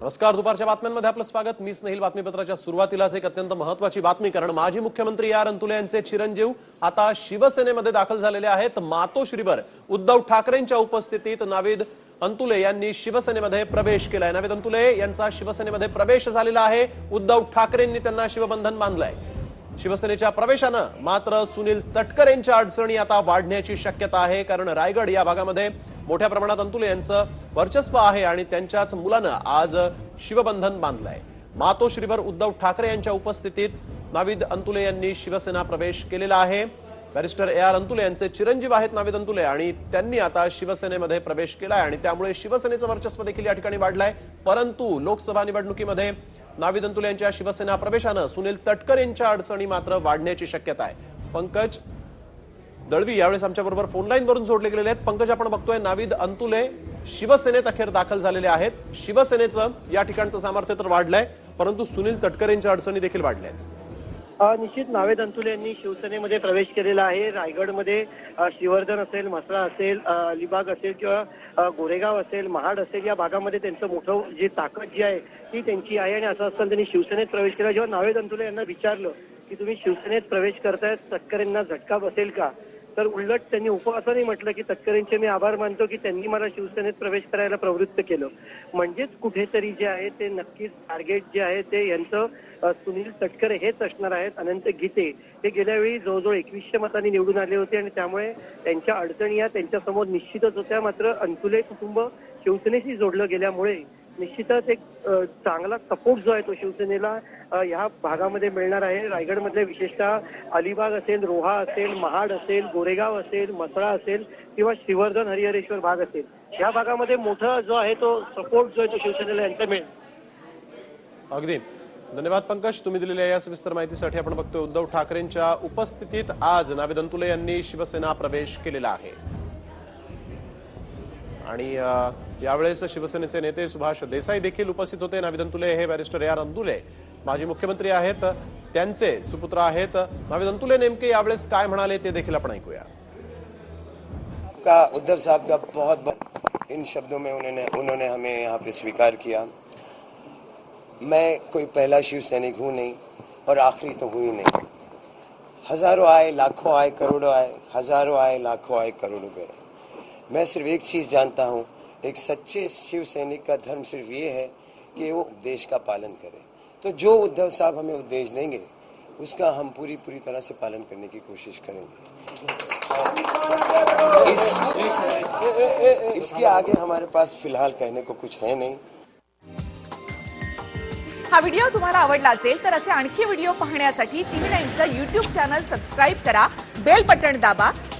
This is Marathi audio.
नमस्कार दुपारच्या बातम्यांमध्ये आपलं स्वागत. मी स्नेहिल बातमीपत्राच्या सुरुवातीलाच एक अत्यंत महत्वाची बातमी. कारण माजी मुख्यमंत्री आर. अंतुले यांचे चिरंजीव आता शिवसेनेमध्ये दाखल झालेले आहेत. मातोश्रीवर उद्धव ठाकरेंच्या उपस्थितीत नावेद अंतुले यांनी शिवसेनेमध्ये प्रवेश केलाय. नावेद अंतुले यांचा शिवसेनेमध्ये प्रवेश झालेला आहे. उद्धव ठाकरेंनी त्यांना शिवबंधन बांधलंय. शिवसेनेच्या प्रवेशानं मात्र सुनील तटकर यांच्या अडचणी आता वाढण्याची शक्यता आहे. कारण रायगड या भागामध्ये मोठ्या प्रमाणात अंतुले यांचं वर्चस्व आहे आणि त्यांच्याच मुलानं आज शिवबंधन बांधलंय. मातोश्रीवर उद्धव ठाकरे यांच्या उपस्थितीत नाविद अंतुले यांनी शिवसेना प्रवेश केलेला आहे. बॅरिस्टर ए आर अंतुले यांचे चिरंजीव आहेत नाविद अंतुले आणि त्यांनी आता शिवसेनेमध्ये प्रवेश केलाय आणि त्यामुळे शिवसेनेचं वर्चस्व देखील या ठिकाणी वाढलंय. परंतु लोकसभा निवडणुकीमध्ये नाविद अंतुले यांच्या शिवसेना प्रवेशानं सुनील तटकर यांच्या अडचणी मात्र वाढण्याची शक्यता आहे. पंकज दळवी यावेळेस आमच्या बरोबर फोनलाईन वरून जोडले गेलेले आहेत. पंकज आपण बघतोय नाविद अंतुले शिवसेनेत अखेर दाखल झालेले आहेत. शिवसेनेचं या ठिकाणचं सामर्थ्य तर वाढलंय परंतु सुनील तटकरेंच्या अडचणी देखील वाढल्या आहेत. निश्चित नावेद अंतुले यांनी शिवसेनेमध्ये प्रवेश केलेला आहे. रायगडमध्ये श्रीवर्धन असेल मसरा असेल अलिबाग असेल किंवा गोरेगाव असेल महाड असेल या भागामध्ये त्यांचं मोठं जी ताकद जी आहे ती त्यांची आहे. आणि असं असताना त्यांनी शिवसेनेत प्रवेश केला. जेव्हा नावेद अंतुले यांना विचारलं की तुम्ही शिवसेनेत प्रवेश करतायत तटकरेंना झटका बसेल का? तर उलट त्यांनी उपवासाने म्हटलं की तटकरेंचे मी आभार मानतो की त्यांनी मला शिवसेनेत प्रवेश करायला प्रवृत्त केलं. म्हणजेच कुठेतरी जे आहे ते नक्कीच टार्गेट जे आहे ते यांचं सुनील तटकरे हेच असणार आहेत अनंत गीते. हे गेल्या वेळी जवळजवळ एकवीसशे मतांनी निवडून आले होते आणि त्यामुळे त्यांच्या अडचणी या त्यांच्यासमोर निश्चितच होत्या. मात्र अंतुले कुटुंब शिवसेनेशी जोडलं गेल्यामुळे निश्चितच एक चांगला सपोर्ट जो आहे तो शिवसेनेला ह्या भागामध्ये मिळणार आहे. रायगडमधले विशेषतः अलिबाग असेल रोहा असेल महाड असेल गोरेगाव असेल मसळा असेल किंवा श्रीवर्धन हरिहरेश्वर भाग असेल. या भागामध्ये मोठा जो आहे तो सपोर्ट जो आहे तो शिवसेनेला यांचा मिळेल. अगदी. धन्यवाद पंकज. तुम्ही दिलेल्या या सविस्तर माहितीसाठी आपण बघतो उद्धव ठाकरेंच्या उपस्थितीत आज नावेदंतुले यांनी शिवसेना प्रवेश केलेला आहे. आणि यावेळेस शिवसेनेचे नेते सुभाष देसाई देखील उपस्थित होते. नाविद अंतुले हे बॅरिस्टर यार अंतुले माजी मुख्यमंत्री आहेत. त्यांचे सुपुत्र आहेत. नाविद अंतुले नेमके यावेळेस काय म्हणाले ते देखील आपण ऐकूया. का उद्धव साहब का बहुत बहुत इन शब्दों में उन्होंने उन्होंने हमें यहाँ पे स्वीकार किया। मैं कोई पहला शिव सैनिक हूँ नहीं और आखिरी तो हूँ ही नहीं। हजारों आए लाखों आए करोड़ों आए हजारों आए लाखों आए करोड़ों गए मैं सिर्फ एक चीज़ जानता हूँ एक सच्चे शिव सैनिक का धर्म सिर्फ ये है कि वो उपदेश का पालन करे। तो जो उद्धव साहब हमें उपदेश देंगे उसका हम पूरी पूरी तरह से पालन करने की कोशिश करेंगे। इस इसके आगे हमारे पास फिलहाल कहने को कुछ है नहीं। हा व्हिडिओ तुम्हाला आवडला असेल तर असे आणखी व्हिडिओ पाहण्यासाठी टीव्ही नाईनचं यूट्यूब चॅनल सबस्क्राईब करा बेल बटन दाबा